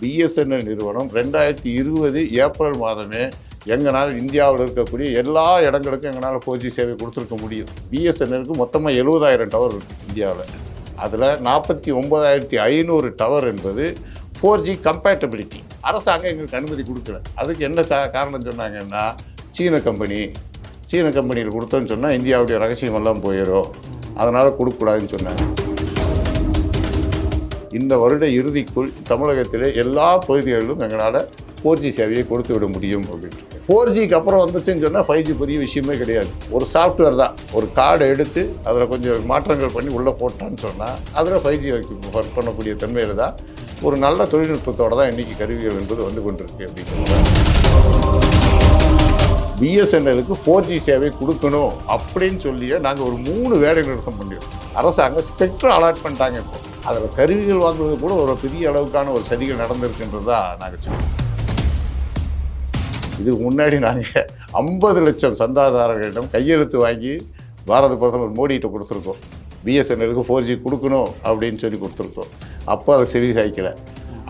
BSNL நிறுவனம் ரெண்டாயிரத்தி இருபது ஏப்ரல் மாதமே எங்களால் இந்தியாவில் இருக்கக்கூடிய எல்லா இடங்களுக்கும் எங்களால் ஃபோர் ஜி சேவை கொடுத்துருக்க முடியும். பிஎஸ்என்எலுக்கு மொத்தமாக எழுபதாயிரம் டவர் இருக்குது இந்தியாவில். அதில் நாற்பத்தி ஒம்பதாயிரத்தி ஐநூறு டவர் என்பது ஃபோர் ஜி கம்பேட்டபிலிட்டி அரசாங்கம் எங்களுக்கு அனுமதி கொடுக்கல. அதுக்கு என்ன சா காரணம் சொன்னாங்கன்னா சீன கம்பெனி சீன கம்பெனியில் கொடுத்தோன்னு சொன்னால் இந்தியாவுடைய ரகசியமெல்லாம் போயிடும் அதனால் கொடுக்கக்கூடாதுன்னு சொன்னாங்க. இந்த வருட இறுதிக்குள் தமிழகத்திலே எல்லா பகுதிகளிலும் எங்களால் ஃபோர் ஜி சேவையை கொடுத்து விட முடியும் அப்படின்ட்டு ஃபோர் ஜிக்கு அப்புறம் வந்துச்சுன்னு சொன்னால் ஃபைவ் ஜி பெரிய விஷயமே கிடையாது. ஒரு சாஃப்ட்வேர் தான். ஒரு கார்டை எடுத்து அதில் கொஞ்சம் மாற்றங்கள் பண்ணி உள்ளே போட்டான்னு சொன்னால் அதில் ஃபைவ் ஜி ஒர்க் பண்ணக்கூடிய தன்மையில் தான் ஒரு நல்ல தொழில்நுட்பத்தோடு தான் இன்றைக்கி கருவிகள் என்பது வந்து கொண்டிருக்கு அப்படிங்கிறது பிஎஸ்என்எலுக்கு ஃபோர் ஜி சேவை கொடுக்கணும் அப்படின்னு சொல்லியே நாங்கள் ஒரு மூணு வேலை நிறுத்தம் பண்ணிடுறோம் அரசாங்கம் ஸ்பெக்ட்ரம் அலாட் பண்ணிட்டாங்க இப்போ. அதில் கருவிகள் வாங்குவது கூட ஒரு பெரிய அளவுக்கான ஒரு சதிகள் நடந்திருக்குன்றது தான் நாங்கள் சொல்லுவோம் இதுக்கு முன்னாடி நாங்கள் ஐம்பது லட்சம் சந்தாதாரர்களிடம் கையெழுத்து வாங்கி பாரத பிரதமர் மோடிகிட்ட கொடுத்துருக்கோம். பிஎஸ்என்எலுக்கு ஃபோர் ஜி கொடுக்கணும் அப்படின்னு சொல்லி கொடுத்துருக்கோம். அப்போ அதை செவி சாய்க்கலை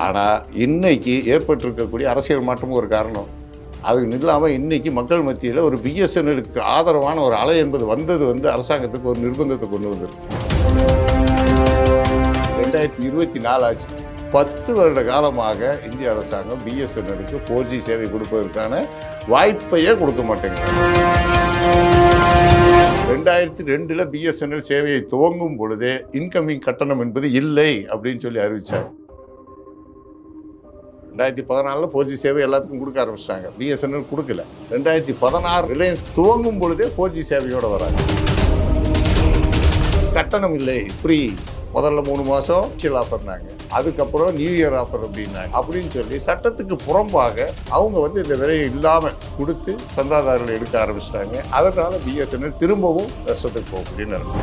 ஆனால் இன்னைக்கு ஏற்பட்டிருக்கக்கூடிய அரசியல் மாற்றமும் ஒரு காரணம். அதுக்கு இல்லாமல் இன்றைக்கி மக்கள் மத்தியில் ஒரு பிஎஸ்என்எலுக்கு ஆதரவான ஒரு அலை என்பது வந்தது வந்து அரசாங்கத்துக்கு ஒரு நிர்பந்தத்தை கொண்டு வந்திருக்கு. ரெண்டாயிரத்தி இருபத்தி நாலு ஆச்சு பத்து வருட காலமாக இந்திய அரசாங்கம் பிஎஸ்என்எலுக்கு ஃபோர் ஜி சேவை கொடுப்பதற்கான வாய்ப்பையே கொடுக்க மாட்டேங்குது. ரெண்டாயிரத்தி ரெண்டில் பிஎஸ்என்எல் சேவையை துவங்கும் பொழுதே இன்கமிங் கட்டணம் என்பது இல்லை அப்படின்னு சொல்லி அறிவிச்சாங்க. ரெண்டாயிரத்தி பதினாலில் ஃபோர் ஜி சேவை எல்லாத்துக்கும் கொடுக்க ஆரம்பிச்சிட்டாங்க. பிஎஸ்என்எல் கொடுக்கல. ரெண்டாயிரத்தி பதினாறு ரிலையன்ஸ் துவங்கும் பொழுதே ஃபோர் ஜி சேவையோட வராங்க. கட்டணம் இல்லை ஃப்ரீ முதல்ல மூணு மாதம் ஸ்பெஷல் ஆஃபர்னாங்க அதுக்கப்புறம் நியூ இயர் ஆஃபர் அப்படின்னாங்க. அப்படின்னு சொல்லி சட்டத்துக்கு புறம்பாக அவங்க வந்து இந்த விலையை இல்லாமல் கொடுத்து சந்தாதாரர்கள் எடுக்க ஆரம்பிச்சிட்டாங்க. அதனால் பிஎஸ்என்எல் திரும்பவும் நஷ்டத்துக்கு அப்படின்னு நிலைமை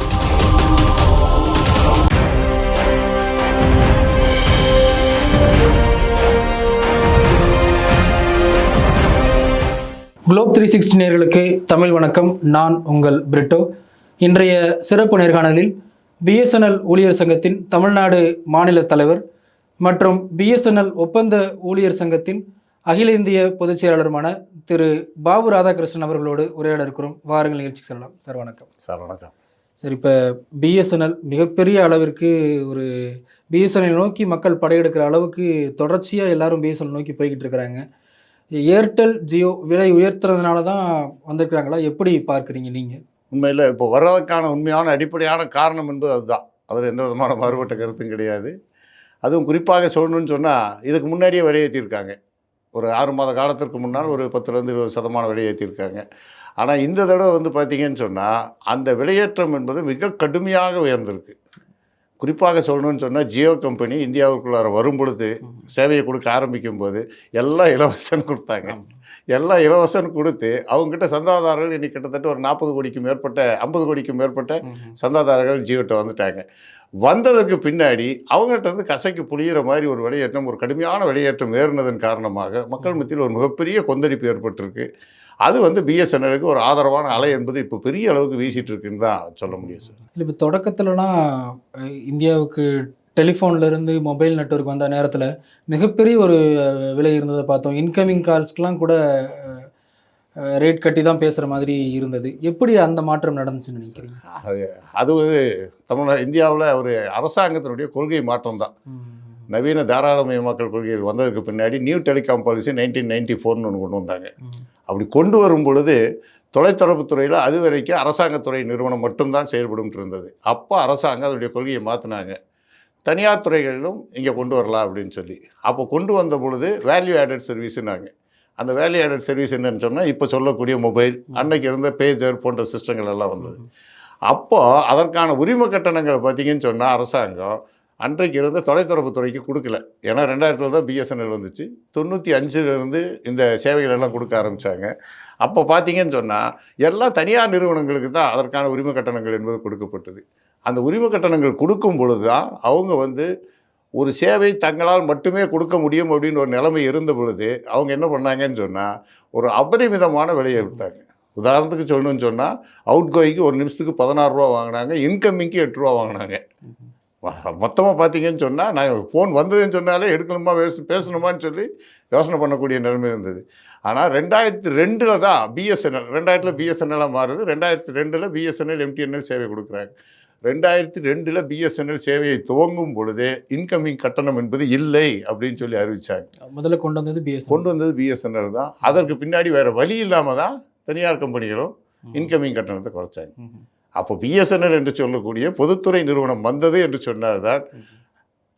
குளோப் த்ரீ சிக்ஸ்டி நேர்களுக்கு தமிழ் வணக்கம். நான் உங்கள் பிரிட்டோ. இன்றைய சிறப்பு நேர்காணலில் பிஎஸ்என்எல் ஊழியர் சங்கத்தின் தமிழ்நாடு மாநில தலைவர் மற்றும் பிஎஸ்என்எல் ஒப்பந்த ஊழியர் சங்கத்தின் அகில இந்திய பொதுச் செயலாளருமான திரு பாபு ராதாகிருஷ்ணன் அவர்களோடு உரையாட இருக்கிறோம். வாருங்கள் நிகழ்ச்சிக்கு செல்லலாம். சார் வணக்கம். சார் வணக்கம். சார் இப்போ பிஎஸ்என்எல் மிகப்பெரிய அளவிற்கு ஒரு பிஎஸ்என்எல் நோக்கி மக்கள் படையெடுக்கிற அளவுக்கு தொடர்ச்சியாக எல்லாரும் பிஎஸ்என்எல் நோக்கி போய்கிட்டு இருக்கிறாங்க. ஏர்டெல் ஜியோ விலை உயர்த்துறதுனால தான் வந்திருக்கிறாங்களா? எப்படி பார்க்குறீங்க நீங்கள் உண்மையில் இப்போ வர்றதுக்கான உண்மையான அடிப்படையான காரணம் என்பது அதுதான். அதில் எந்த விதமான மாறுபட்ட கருத்தும் கிடையாது. அதுவும் குறிப்பாக சொல்லணும்னு சொன்னால் இதுக்கு முன்னாடியே வரையேற்றிருக்காங்க. ஒரு ஆறு மாத காலத்திற்கு முன்னால் ஒரு பத்துலேருந்து இருபது சதமான விலையேற்றிருக்காங்க ஆனால் இந்த தடவை வந்து பார்த்தீங்கன்னு சொன்னால் அந்த விலையேற்றம் என்பது மிக கடுமையாக உயர்ந்திருக்கு. குறிப்பாக சொல்லணும்னு சொன்னால் ஜியோ கம்பெனி இந்தியாவுக்குள்ளார வரும் பொழுது சேவையை கொடுக்க ஆரம்பிக்கும் போது எல்லாம் இலவசம் கொடுத்தாங்க. எல்லாம் இலவசம் கொடுத்து அவங்ககிட்ட சந்தாதாரர்கள் இன்னைக்கு கிட்டத்தட்ட ஒரு நாற்பது கோடிக்கு மேற்பட்ட ஐம்பது கோடிக்கு மேற்பட்ட சந்தாதாரர்கள் ஜியோட்ட வந்துட்டாங்க. வந்ததற்கு பின்னாடி அவங்ககிட்ட இருந்து கசைக்கு புளியிற மாதிரி ஒரு வெளியேற்றம் ஒரு கடுமையான வெளியேற்றம் ஏறினதன் காரணமாக மக்கள் மத்தியில் ஒரு மிகப்பெரிய கொந்தளிப்பு ஏற்பட்டிருக்கு. அது வந்து பிஎஸ்என்எலுக்கு ஒரு ஆதரவான அலை என்பது இப்போ பெரிய அளவுக்கு வீசிட்டு இருக்குன்னு தான் சொல்ல முடியும் சார். இல்லை இப்போ தொடக்கத்துலனா இந்தியாவுக்கு டெலிஃபோன்ல இருந்து மொபைல் நெட்வொர்க் வந்த நேரத்தில் மிகப்பெரிய ஒரு விலை இருந்ததை பார்த்தோம். இன்கமிங் கால்ஸ்க்கெலாம் கூட ரேட் கட்டி தான் பேசுகிற மாதிரி இருந்தது. எப்படி அந்த மாற்றம் நடந்துச்சுன்னு நினைக்கிறீங்க? அது அது தமிழ் இந்தியாவில் ஒரு அரசாங்கத்தினுடைய கொள்கை மாற்றம் தான் நவீன தாராளமயமாக்கல் கொள்கைகள் வந்ததுக்கு பின்னாடி new telecom policy nineteen ninety ஃபோர்னு ஒன்று கொண்டு வந்தாங்க அப்படி கொண்டு வரும் பொழுது தொலைத்தொடர்புத் துறையில் அது வரைக்கும் அரசாங்கத்துறை நிறுவனம் மட்டும்தான் செயல்படும் இருந்தது. அப்போ அரசாங்கம் அதனுடைய கொள்கையை மாற்றினாங்க தனியார் துறைகளிலும் இங்கே கொண்டு வரலாம் அப்படின்னு சொல்லி. அப்போ கொண்டு வந்த பொழுது வேல்யூ ஆடட் சர்வீஸ்னாங்க அந்த வேல்யூ ஆடட் சர்வீஸ் என்னன்னு சொன்னால் இப்போ சொல்லக்கூடிய மொபைல் அன்னைக்கு இருந்த பேஜர் போன்ற சிஸ்டங்கள் எல்லாம் வந்தது. அப்போ அதற்கான உரிமை கட்டணங்களை பார்த்தீங்கன்னு சொன்னால் அரசாங்கம் அன்றைக்கு இருந்த தொலைத்தொடர்புத் துறைக்கு கொடுக்கல. ஏன்னா ரெண்டாயிரத்தில் தான் பிஎஸ்என்எல் வந்துச்சு. தொண்ணூற்றி அஞ்சுலேருந்து இந்த சேவைகள் எல்லாம் கொடுக்க ஆரம்பித்தாங்க அப்போ பார்த்தீங்கன்னு சொன்னால் எல்லா தனியார் நிறுவனங்களுக்கு தான் அதற்கான உரிமை கட்டணங்கள் என்பது கொடுக்கப்பட்டது. அந்த உரிமை கட்டணங்கள் கொடுக்கும் பொழுது தான் அவங்க வந்து ஒரு சேவை தங்களால் மட்டுமே கொடுக்க முடியும் அப்படின்னு ஒரு நிலைமை இருந்த பொழுது அவங்க என்ன பண்ணாங்கன்னு சொன்னால் ஒரு அபரிமிதமான விலையை விட்டாங்க உதாரணத்துக்கு சொல்லணும்னு சொன்னால் அவுட் கோயிங்க்கு ஒரு நிமிஷத்துக்கு பதினாறு ரூபா வாங்கினாங்க இன்கமிங்க்கு எட்டு ரூபா வாங்கினாங்க. மொத்தமாக பார்த்தீங்கன்னு சொன்னால் நாங்கள் ஃபோன் வந்ததுன்னு சொன்னாலே எடுக்கணுமா பேச பேசணுமான்னு சொல்லி யோசனை பண்ணக்கூடிய நிலைமை இருந்தது. ஆனால் ரெண்டாயிரத்தி ரெண்டில் தான் பிஎஸ்என்எல் ரெண்டாயிரத்தில் பிஎஸ்என்எல்லாக மாறுது ரெண்டாயிரத்தி ரெண்டில் பிஎஸ்என்எல் எம்டிஎன்எல் சேவை கொடுக்குறாங்க. ரெண்டாயிரத்தி ரெண்டில் பிஎஸ்என்எல் சேவையை துவங்கும் பொழுதே இன்கமிங் கட்டணம் என்பது இல்லை அப்படின்னு சொல்லி அறிவிச்சாங்க. முதல்ல கொண்டு வந்தது பிஎஸ்என்எல் கொண்டு வந்தது பிஎஸ்என்எல் தான். அதற்கு பின்னாடி வேறு வழி இல்லாமல் தான் தனியார் கம்பெனிகளும் இன்கமிங் கட்டணத்தை குறைச்சாங்க. அப்போ பிஎஸ்என்எல் என்று சொல்லக்கூடிய பொதுத்துறை நிறுவனம் வந்தது என்று சொன்னால்தான்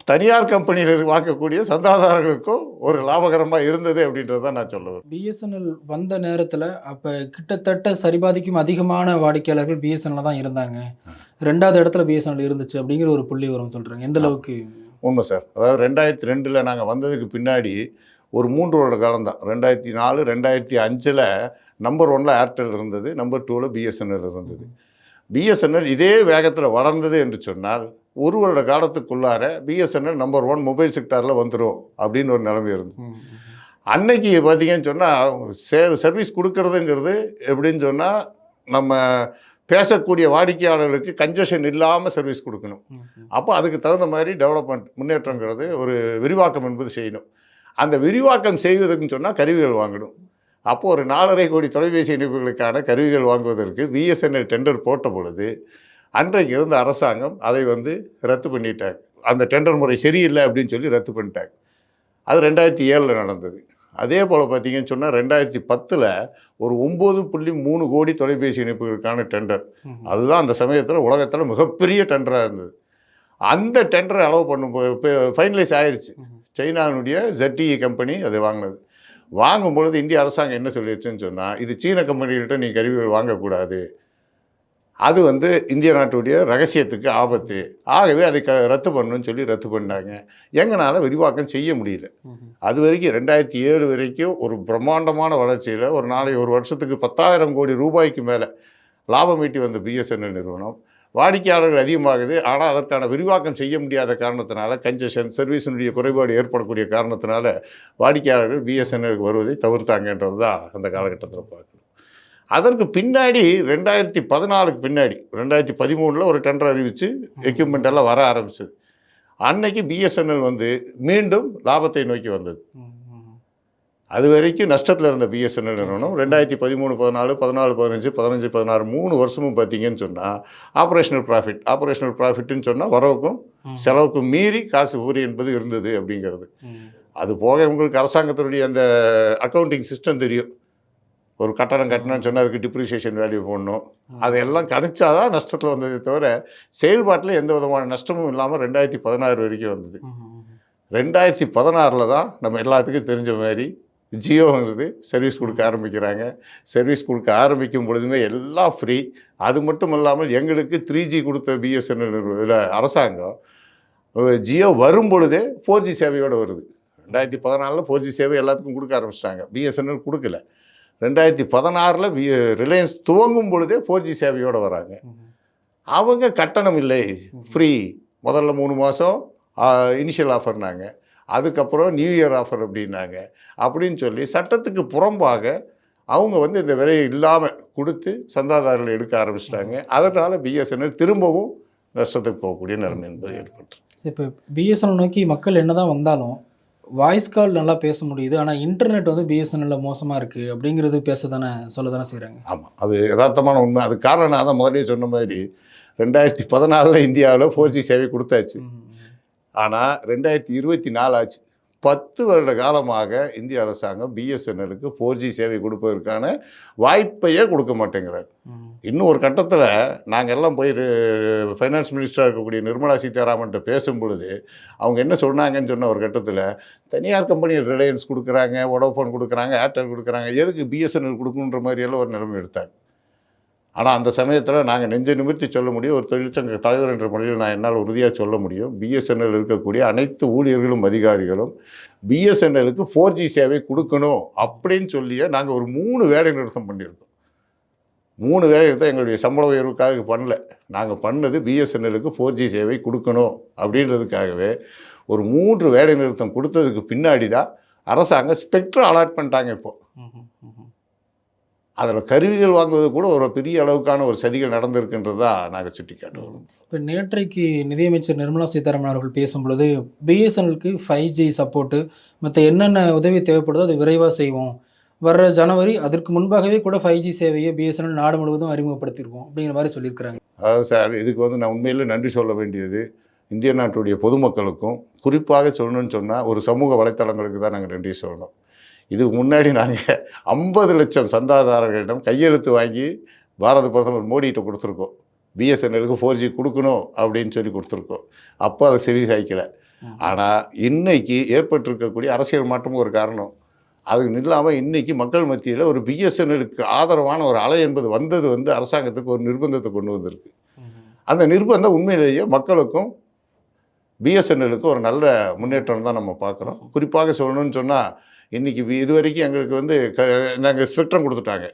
தனியார் கம்பெனியில் வாங்கக்கூடிய சந்தாதாரர்களுக்கும் ஒரு லாபகரமாக இருந்தது அப்படின்றது தான் நான் சொல்லுவேன் பிஎஸ்என்எல் வந்த நேரத்தில் அப்போ கிட்டத்தட்ட சரிபாதிக்கும் அதிகமான வாடிக்கையாளர்கள் பிஎஸ்என்எல் தான் இருந்தாங்க. ரெண்டாவது இடத்துல பிஎஸ்என்எல் இருந்துச்சு அப்படிங்கிற ஒரு புள்ளி வரும் சொல்கிறாங்க எந்த அளவுக்கு? உண்மை சார். அதாவது ரெண்டாயிரத்தி ரெண்டில் நாங்கள் வந்ததுக்கு பின்னாடி ஒரு மூன்று வருட காலம் தான். ரெண்டாயிரத்தி நாலு ரெண்டாயிரத்தி அஞ்சில் நம்பர் ஒன்ல ஏர்டெல் இருந்தது நம்பர் டூவில் பிஎஸ்என்எல் இருந்தது. பிஎஸ்என்எல் இதே வேகத்தில் வளர்ந்தது என்று சொன்னால் ஒரு வருட காலத்துக்குள்ளார பிஎஸ்என்எல் நம்பர் ஒன் மொபைல் செக்டாரில் வந்துடும் அப்படின்னு ஒரு நிலைமை இருந்தது. அன்னைக்கு பார்த்தீங்கன்னு சொன்னால் சே சர்வீஸ் கொடுக்கறதுங்கிறது எப்படின்னு சொன்னால் நம்ம பேசக்கூடிய வாடிக்கையாளர்களுக்கு கன்ஜஷன் இல்லாமல் சர்வீஸ் கொடுக்கணும். அப்போ அதுக்கு தகுந்த மாதிரி டெவலப்மெண்ட் முன்னேற்றங்கிறது ஒரு விரிவாக்கம் என்பது செய்யணும். அந்த விரிவாக்கம் செய்வதற்குன்னு சொன்னால் கருவிகள் வாங்கணும். அப்போ ஒரு நாலரை கோடி தொலைபேசி இணைப்புகளுக்கான கருவிகள் வாங்குவதற்கு பிஎஸ்என்எல் டெண்டர் போட்ட பொழுது அன்றைக்கு இருந்த அரசாங்கம் அதை வந்து ரத்து பண்ணிட்டாங்க. அந்த டெண்டர் முறை சரியில்லை அப்படின்னு சொல்லி ரத்து பண்ணிட்டாங்க. அது ரெண்டாயிரத்தி ஏழில் நடந்தது. அதே போல் பார்த்தீங்கன்னு சொன்னால் ரெண்டாயிரத்தி பத்தில் ஒரு ஒம்பது புள்ளி மூணு கோடி தொலைபேசி இணைப்புகளுக்கான டெண்டர். அதுதான் அந்த சமயத்தில் உலகத்தில் மிகப்பெரிய டெண்டராக இருந்தது. அந்த டெண்டரை அளவு பண்ணும்போது ஃபைனலைஸ் ஆயிருச்சு. சைனாவுடைய ZTE கம்பெனி அது வாங்கினது. வாங்கும் பொழுது இந்திய அரசாங்கம் என்ன சொல்லிடுச்சுன்னு சொன்னால் இது சீன கம்பெனிகிட்ட நீ கருவிகள் வாங்கக்கூடாது. அது வந்து இந்திய நாட்டுடைய ரகசியத்துக்கு ஆபத்து. ஆகவே அதை க ரத்து பண்ணணும்னு சொல்லி ரத்து பண்ணாங்க எங்களால் விரிவாக்கம் செய்ய முடியல. அது வரைக்கும் ரெண்டாயிரத்தி ஏழு வரைக்கும் ஒரு பிரம்மாண்டமான வளர்ச்சியில் ஒரு நாளை ஒரு வருஷத்துக்கு பத்தாயிரம் கோடி ரூபாய்க்கு மேலே லாபம் ஈட்டி வந்த பிஎஸ்என்எல் நிறுவனம். வாடிக்கையாளர்கள் அதிகமாகுது. ஆனால் அதற்கான விரிவாக்கம் செய்ய முடியாத காரணத்தினால கன்ஜெஷன் சர்வீஸினுடைய குறைபாடு ஏற்படக்கூடிய காரணத்தினால வாடிக்கையாளர்கள் பிஎஸ்என்எலுக்கு வருவதை தவிர்த்தாங்கன்றது தான் அந்த காலகட்டத்தில் பார்க்கணும். அதற்கு பின்னாடி ரெண்டாயிரத்தி பதினாலுக்கு பின்னாடி ரெண்டாயிரத்தி பதிமூணில் ஒரு டெண்டர் அறிவித்து எக்யூப்மெண்ட் எல்லாம் வர ஆரம்பிச்சது. அன்னைக்கு பிஎஸ்என்எல் வந்து மீண்டும் லாபத்தை நோக்கி வந்தது. அது வரைக்கும் நஷ்டத்தில் இருந்த பிஎஸ்என்எல் நிறுவனம் ரெண்டாயிரத்தி பதிமூணு பதினாலு பதினாலு பதினஞ்சு பதினஞ்சு பதினாறு மூணு வருஷமும் பார்த்தீங்கன்னு சொன்னால் ஆப்ரேஷனல் ப்ராஃபிட் ஆப்ரேஷனல் ப்ராஃபிட்னு சொன்னால் வரவுக்கும் செலவுக்கும் மீறி காசு ஊறி என்பது இருந்தது அப்படிங்கிறது. அது போக உங்களுக்கு அரசாங்கத்தினுடைய அந்த அக்கௌண்டிங் சிஸ்டம் தெரியும். ஒரு கட்டணம் கட்டணும்னு சொன்னால் அதுக்கு டிப்ரிசியேஷன் வேல்யூ போடணும். அதையெல்லாம் கணிச்சாதான் நஷ்டத்தில் வந்ததே தவிர செயல்பாட்டில் எந்த விதமான நஷ்டமும் இல்லாமல் ரெண்டாயிரத்தி பதினாறு வரைக்கும் வந்தது. ரெண்டாயிரத்தி பதினாறில் தான் நம்ம எல்லாத்துக்கும் தெரிஞ்ச மாதிரி ஜியோங்கிறது சர்வீஸ் கொடுக்க ஆரம்பிக்கிறாங்க. சர்வீஸ் கொடுக்க ஆரம்பிக்கும் பொழுதுமே எல்லாம் ஃப்ரீ அது மட்டும் இல்லாமல் எங்களுக்கு த்ரீ ஜி கொடுத்த பிஎஸ்என்எல் இதில் அரசாங்கம் ஜியோ வரும் பொழுதே ஃபோர் ஜி சேவையோடு வருது. ரெண்டாயிரத்தி பதினாலில் ஃபோர் ஜி சேவை எல்லாத்துக்கும் கொடுக்க ஆரம்பிச்சிட்டாங்க. பிஎஸ்என்எல் கொடுக்கல. ரெண்டாயிரத்தி பதினாறில் ரிலையன்ஸ் துவங்கும் பொழுதே ஃபோர் ஜி சேவையோடு வராங்க. அவங்க கட்டணம் இல்லை. ஃப்ரீ. முதல்ல மூணு மாதம் இனிஷியல் ஆஃபர்னாங்க. அதுக்கப்புறம் நியூ இயர் ஆஃபர் அப்படின்னாங்க. அப்படின்னு சொல்லி சட்டத்துக்கு புறம்பாக அவங்க வந்து இந்த விலையை இல்லாமல் கொடுத்து சந்தாதாரர்கள் எடுக்க ஆரம்பிச்சிட்டாங்க. அதனால் பிஎஸ்என்எல் திரும்பவும் நஷ்டத்துக்கு போகக்கூடிய நிலைமை என்பது ஏற்பட்டு இப்போ பிஎஸ்என்எல் நோக்கி மக்கள் என்னதான் வந்தாலும் வாய்ஸ் கால் நல்லா பேச முடியுது. ஆனால் இன்டர்நெட் வந்து பிஎஸ்என்எல்ல மோசமாக இருக்குது அப்படிங்கிறது பேச தானே சொல்ல தானே செய்கிறாங்க ஆமாம் அது யதார்த்தமான உண்மை. அது காரணம் நான் தான் முதலே சொன்ன மாதிரி ரெண்டாயிரத்தி பதினாலில் இந்தியாவில் ஃபோர் ஜி சேவை கொடுத்தாச்சு. ஆனால் ரெண்டாயிரத்தி இருபத்தி நாலு ஆச்சு. பத்து வருட காலமாக இந்திய அரசாங்கம் பிஎஸ்என்எலுக்கு ஃபோர் ஜி சேவை கொடுப்பதற்கான வாய்ப்பையே கொடுக்க மாட்டேங்கிறாங்க இன்னும் ஒரு கட்டத்தில் நாங்கள் எல்லாம் போய் ஃபைனான்ஸ் மினிஸ்டராக இருக்கக்கூடிய நிர்மலா சீதாராமன்ட்ட பேசும் பொழுது அவங்க என்ன சொன்னாங்கன்னு சொன்ன ஒரு கட்டத்தில் தனியார் கம்பெனி ரிலையன்ஸ் கொடுக்குறாங்க வோடோஃபோன் கொடுக்குறாங்க ஏர்டெல் கொடுக்குறாங்க எதுக்கு பிஎஸ்என்எல் கொடுக்கணுன்ற மாதிரியெல்லாம் ஒரு நிலைமை எடுத்தாங்க. ஆனால் அந்த சமயத்தில் நாங்கள் நெஞ்ச நிமிர்த்தி சொல்ல முடியும். ஒரு தொழிற்சங்க தலைவர் என்ற முறையில் நான் என்னால் உறுதியாக சொல்ல முடியும். பிஎஸ்என்எல் இருக்கக்கூடிய அனைத்து ஊழியர்களும் அதிகாரிகளும் பிஎஸ்என்எலுக்கு ஃபோர் ஜி சேவை கொடுக்கணும் அப்படின்னு சொல்லியே நாங்கள் ஒரு மூணு வேலை நிறுத்தம் பண்ணியிருக்கோம் மூணு வேலை நிறுத்தம் எங்களுடைய சம்பள உயர்வுக்காக பண்ணல. நாங்கள் பண்ணது பிஎஸ்என்எலுக்கு ஃபோர் ஜி சேவை கொடுக்கணும் அப்படின்றதுக்காகவே ஒரு மூன்று வேலை நிறுத்தம் கொடுத்ததுக்கு பின்னாடி தான் அரசாங்கம் ஸ்பெக்ட்ரம் அலாட் பண்ணிட்டாங்க இப்போது அதில் கருவிகள் வாங்குவது கூட ஒரு பெரிய அளவுக்கான ஒரு சதிகள் நடந்திருக்குன்றது தான் நாங்கள் சுட்டி காட்டுவோம் இப்போ நேற்றைக்கு நிதியமைச்சர் நிர்மலா சீதாராமன் அவர்கள் பேசும்பொழுது பிஎஸ்என்எலுக்கு ஃபைவ் ஜி சப்போர்ட்டு மற்ற என்னென்ன உதவி தேவைப்படுதோ அதை விரைவாக செய்வோம். வர்ற ஜனவரி அதற்கு முன்பாகவே கூட ஃபைவ் ஜி சேவையை பிஎஸ்என்எல் நாடு முழுவதும் அறிமுகப்படுத்தியிருக்கோம் அப்படிங்கிற மாதிரி சொல்லியிருக்கிறாங்க. அதாவது சார் இதுக்கு வந்து நான் உண்மையில் நன்றி சொல்ல வேண்டியது இந்திய நாட்டுடைய பொதுமக்களுக்கும் குறிப்பாக சொல்லணும்னு சொன்னால் ஒரு சமூக வலைத்தளங்களுக்கு தான் நாங்கள் நன்றி சொல்லணும். இதுக்கு முன்னாடி நாங்கள் ஐம்பது லட்சம் சந்தாதாரர்களிடம் கையெழுத்து வாங்கி பாரத பிரதமர் மோடிகிட்ட கொடுத்துருக்கோம். பிஎஸ்என்எலுக்கு ஃபோர் ஜி கொடுக்கணும் அப்படின்னு சொல்லி கொடுத்துருக்கோம். அப்போ அதை செவி சாய்க்கல ஆனால் இன்னைக்கு ஏற்பட்டிருக்கக்கூடிய அரசியல் மாற்றமும் ஒரு காரணம். அதுக்கு இல்லாமல் இன்னைக்கு மக்கள் மத்தியில் ஒரு பிஎஸ்என்எலுக்கு ஆதரவான ஒரு அலை என்பது வந்தது வந்து அரசாங்கத்துக்கு ஒரு நிர்பந்தத்தை கொண்டு வந்திருக்கு. அந்த நிர்பந்தம் உண்மையிலேயே மக்களுக்கும் பிஎஸ்என்எலுக்கு ஒரு நல்ல முன்னேற்றம் தான் நம்ம பார்க்குறோம். குறிப்பாக சொல்லணும்னு சொன்னால் இன்றைக்கி இது வரைக்கும் எங்களுக்கு வந்து க நாங்கள் ஸ்பெக்ட்ரம் கொடுத்துட்டாங்க.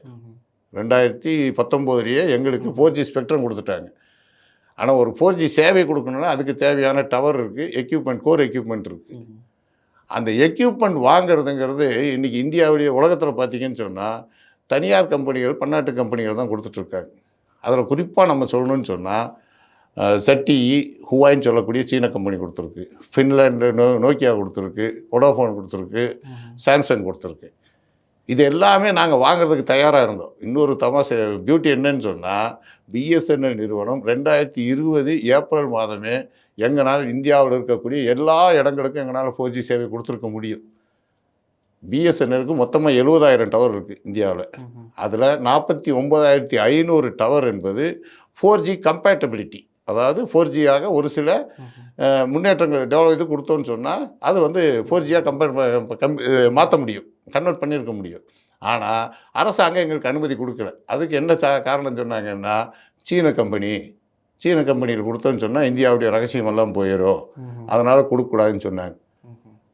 ரெண்டாயிரத்தி பத்தொம்போதுலேயே எங்களுக்கு ஃபோர் ஜி ஸ்பெக்ட்ரம் கொடுத்துட்டாங்க. ஆனால் ஒரு ஃபோர் ஜி சேவை கொடுக்கணும்னா அதுக்கு தேவையான டவர் இருக்குது எக்யூப்மெண்ட் கோர் எக்யூப்மெண்ட் இருக்குது அந்த எக்யூப்மெண்ட் வாங்குறதுங்கிறது இன்றைக்கி இந்தியாவிலேயே உலகத்தில் பார்த்தீங்கன்னு சொன்னால் தனியார் கம்பெனிகள் பன்னாட்டு கம்பெனிகள் தான் கொடுத்துட்ருக்காங்க அதில் குறிப்பாக நம்ம சொல்லணும்னு சொன்னால் ZTE ஹுவாயின்னு சொல்லக்கூடிய சீன கம்பெனி கொடுத்துருக்கு. ஃபின்லாண்டு நோ நோக்கியா கொடுத்துருக்கு. ஒடோஃபோன் கொடுத்துருக்கு. சாம்சங் கொடுத்துருக்கு. இது எல்லாமே நாங்கள் வாங்குறதுக்கு தயாராக இருந்தோம். இன்னொரு தமாசை பியூட்டி என்னன்னு சொன்னால் பிஎஸ்என்எல் நிறுவனம் ரெண்டாயிரத்தி இருபது ஏப்ரல் மாதமே எங்களால் இந்தியாவில் இருக்கக்கூடிய எல்லா இடங்களுக்கும் எங்களால் ஃபோர் ஜி சேவை கொடுத்துருக்க முடியும். பிஎஸ்என்எலுக்கு மொத்தமாக எழுபதாயிரம் டவர் இருக்குது இந்தியாவில். அதில் நாற்பத்தி ஒம்பதாயிரத்தி ஐநூறு டவர் என்பது ஃபோர் ஜி கம்பேட்டபிலிட்டி அதாவது ஃபோர் ஜியாக ஒரு சில முன்னேற்றங்கள் டெவலப் இது கொடுத்தோன்னு சொன்னால் அது வந்து ஃபோர் ஜியாக கம்பேர் கம் மாற்ற முடியும் கன்வெர்ட் பண்ணியிருக்க முடியும். ஆனால் அரசாங்கம் எங்களுக்கு அனுமதி கொடுக்கல. அதுக்கு என்ன சா காரணம் சொன்னாங்கன்னா சீன கம்பெனி சீன கம்பெனியில் கொடுத்தோன்னு சொன்னால் இந்தியாவுடைய ரகசியமெல்லாம் போயிடும் அதனால் கொடுக்கக்கூடாதுன்னு சொன்னாங்க.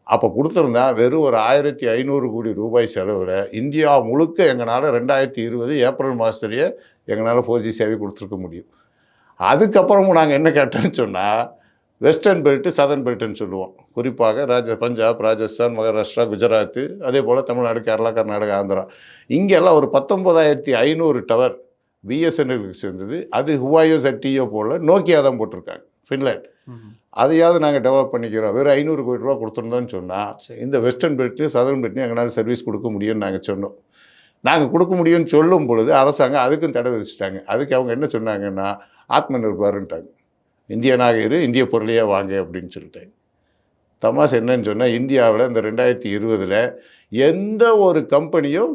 அப்போ கொடுத்துருந்தா வெறும் ஒரு ஆயிரத்தி ஐநூறு கோடி ரூபாய் செலவில் இந்தியா முழுக்க எங்களால் ரெண்டாயிரத்தி இருபது ஏப்ரல் மாதத்துலேயே எங்களால் ஃபோர் ஜி சேவை கொடுத்துருக்க முடியும். அதுக்கப்புறமும் நாங்கள் என்ன கேட்டோம்னு சொன்னால் வெஸ்டர்ன் பெல்ட்டு சதர்ன் பெல்ட்டுன்னு சொல்லுவோம். குறிப்பாக ராஜ பஞ்சாப் ராஜஸ்தான் மகாராஷ்டிரா குஜராத்து அதே போல் தமிழ்நாடு கேரளா கர்நாடகா ஆந்திரா. இங்கெல்லாம் ஒரு பத்தொம்போதாயிரத்தி ஐநூறு டவர் பிஎஸ்என்எலுக்கு சேர்ந்தது. அது ஹுவாயோ சட்டியோ போல் நோக்கியா தான் போட்டிருக்காங்க ஃபின்லாண்ட் அதையாவது நாங்கள் டெவலப் பண்ணிக்கிறோம். வெறும் ஐநூறு கோடி ரூபா கொடுத்துருந்தோம்னு சொன்னால். இந்த வெஸ்டர்ன் பெல்ட்லையும் சதர்ன் பெல்ட்லையும் எங்களால் சர்வீஸ் கொடுக்க முடியும்னு நாங்கள் சொன்னோம். நாங்கள் கொடுக்க முடியும்னு சொல்லும் பொழுது அரசாங்கம் அதுக்கும் தடை விதிச்சிட்டாங்க. அதுக்கு அவங்க என்ன சொன்னாங்கன்னா ஆத்ம நிர்பாருன்ட்டாங்க இந்தியனாக இரு இந்திய பொருளையே வாங்க அப்படின்னு சொல்லிட்டாங்க. தமாஸ் என்னன்னு சொன்னால் இந்தியாவில் இந்த ரெண்டாயிரத்தி இருபதில் எந்த ஒரு கம்பெனியும்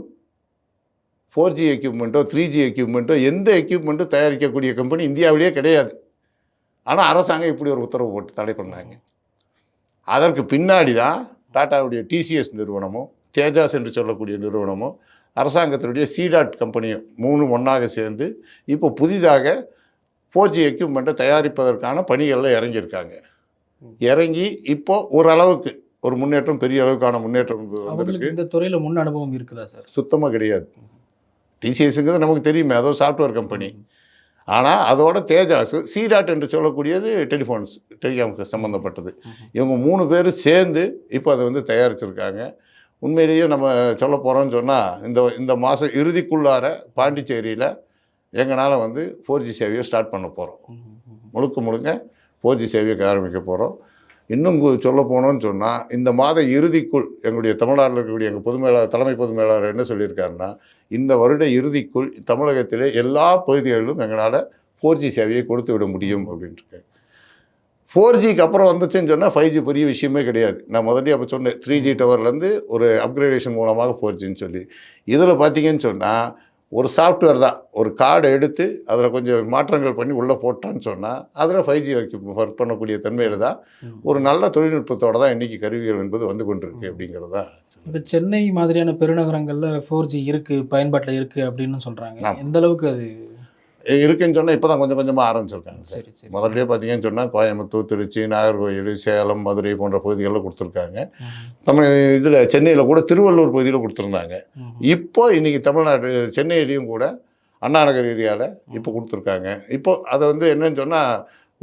ஃபோர் ஜி எக்யூப்மெண்ட்டோ த்ரீ ஜி எக்யூப்மெண்ட்டோ எந்த எக்யூப்மெண்ட்டும் தயாரிக்கக்கூடிய கம்பெனி இந்தியாவிலேயே கிடையாது. ஆனால் அரசாங்கம் இப்படி ஒரு உத்தரவு போட்டு தடை பண்ணாங்க. அதற்கு பின்னாடி தான் டாட்டாவுடைய டிசிஎஸ் நிறுவனமும் தேஜாஸ் என்று சொல்லக்கூடிய நிறுவனமும் அரசாங்கத்தினுடைய சிடாட் கம்பெனியும் மூணு ஒன்றாக சேர்ந்து இப்போ புதிதாக ஃபோர் ஜி எக்யூப்மெண்ட்டை தயாரிப்பதற்கான பணிகளில் இறங்கியிருக்காங்க. இறங்கி இப்போ ஓரளவுக்கு ஒரு முன்னேற்றம் பெரிய அளவுக்கான முன்னேற்றம் வந்திருக்கு. இந்த துறையில் முன் அனுபவம் இருக்குதா சார்? சுத்தமாக கிடையாது. டிசிஎஸ்ங்கிறது நமக்கு தெரியுமே அது சாஃப்ட்வேர் கம்பெனி ஆனால் அதோட தேஜாஸ் சிடாட் என்று சொல்லக்கூடியது டெலிஃபோன்ஸ் டெலிகாமுக்கு சம்மந்தப்பட்டது இவங்க மூணு பேர் சேர்ந்து இப்போ அதை வந்து தயாரிச்சிருக்காங்க. உண்மையிலேயே நம்ம சொல்ல போகிறோம்னு சொன்னால் இந்த இந்த மாதம் இறுதிக்குள்ளார பாண்டிச்சேரியில் எங்களால் வந்து ஃபோர் ஜி சேவையை ஸ்டார்ட் பண்ண போகிறோம் முழுக்க முழுக்க ஃபோர் ஜி சேவையை ஆரம்பிக்க போகிறோம் இன்னும் சொல்ல போனோம்னு சொன்னால் இந்த மாத இறுதிக்குள் எங்களுடைய தமிழ்நாட்டில் இருக்கக்கூடிய எங்கள் பொதுமையாளர் தலைமை பொது மேலாளர் என்ன சொல்லியிருக்காருன்னா இந்த வருட இறுதிக்குள் தமிழகத்திலே எல்லா பகுதிகளிலும் எங்களால் ஃபோர் ஜி சேவையை கொடுத்து விட முடியும் அப்படின்ட்டு ஃபோர் ஜிக்கு அப்புறம் வந்துச்சுன்னு சொன்னால் ஃபைவ் ஜி பெரிய விஷயமே கிடையாது. நான் முதல்ல அப்போ சொன்னேன் த்ரீ ஜி டவர்லேருந்து ஒரு அப்கிரேடேஷன் மூலமாக ஃபோர் ஜின்னு சொல்லி. இதில் பார்த்தீங்கன்னு சொன்னால் ஒரு சாஃப்ட்வேர் தான். ஒரு கார்டை எடுத்து அதில் கொஞ்சம் மாற்றங்கள் பண்ணி உள்ளே போட்டான்னு சொன்னால் அதில் ஃபைவ் ஜி ஒர்க் பண்ணக்கூடிய தன்மையில் தான் ஒரு நல்ல தொழில்நுட்பத்தோட தான் இன்றைக்கி கருவிகள் என்பது வந்து கொண்டிருக்கு அப்படிங்கிறது தான் இப்போ சென்னை மாதிரியான பெருநகரங்களில் ஃபோர் ஜி இருக்குது பயன்பாட்டில் இருக்குது அப்படின்னு சொல்கிறாங்க. எந்த அளவுக்கு அது இருக்குன்னு சொன்னால் இப்போ தான் கொஞ்சம் கொஞ்சமாக ஆரம்பிச்சிருக்காங்க சார். சரி முதல்ல பார்த்தீங்கன்னு சொன்னால் கோயம்புத்தூர் திருச்சி நாகர்கோயில் சேலம் மதுரை போன்ற பகுதிகளில் கொடுத்துருக்காங்க. தமிழ் இதில் சென்னையில் கூட திருவள்ளூர் பகுதியில் கொடுத்துருந்தாங்க. இப்போ இன்றைக்கி தமிழ்நாடு சென்னையிலையும் கூட அண்ணா நகர் ஏரியாவில் இப்போ கொடுத்துருக்காங்க. இப்போ அதை வந்து என்னன்னு சொன்னால்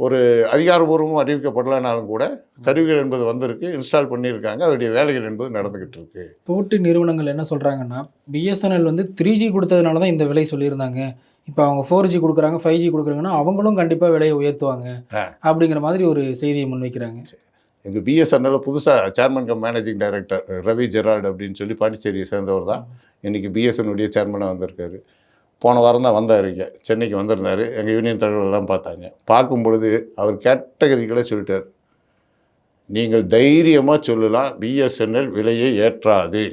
ஒரு அதிகாரபூர்வமாக அறிவிக்கப்படலைனாலும் கூட கருவிகள் என்பது வந்திருக்கு இன்ஸ்டால் பண்ணியிருக்காங்க. அதோடைய வேலைகள் என்பது நடந்துக்கிட்டு இருக்கு. போட்டி நிறுவனங்கள் என்ன சொல்கிறாங்கன்னா பிஎஸ்என்எல் வந்து த்ரீ ஜி கொடுத்ததுனால தான் இந்த விலை சொல்லியிருந்தாங்க. இப்போ அவங்க ஃபோர் ஜி கொடுக்குறாங்க ஃபைவ் ஜி கொடுக்குறாங்கன்னா அவங்களும் கண்டிப்பாக விலையை உயர்த்துவாங்க. அப்படிங்கிற மாதிரி ஒரு செய்தியை முன்வைக்கிறாங்க. எங்கள் பிஎஸ்என்எல் புதுசாக chairman cum managing director Ravi Gerald அப்படின்னு சொல்லி பாண்டிச்சேரியை சேர்ந்தவர் தான். இன்றைக்கி பிஎஸ்என்னுடைய சேர்மனாக வந்திருக்காரு. போன வாரம் தான் வந்தார் இங்கே. சென்னைக்கு வந்திருந்தார். எங்கள் யூனியன் தலைவர்கள்லாம் பார்த்தாங்க. பார்க்கும் பொழுது அவர் கேட்டகரிகளை சொல்லிட்டார். நீங்கள் தைரியமாக சொல்லலாம் பிஎஸ்என்எல் விலையை ஏற்றாது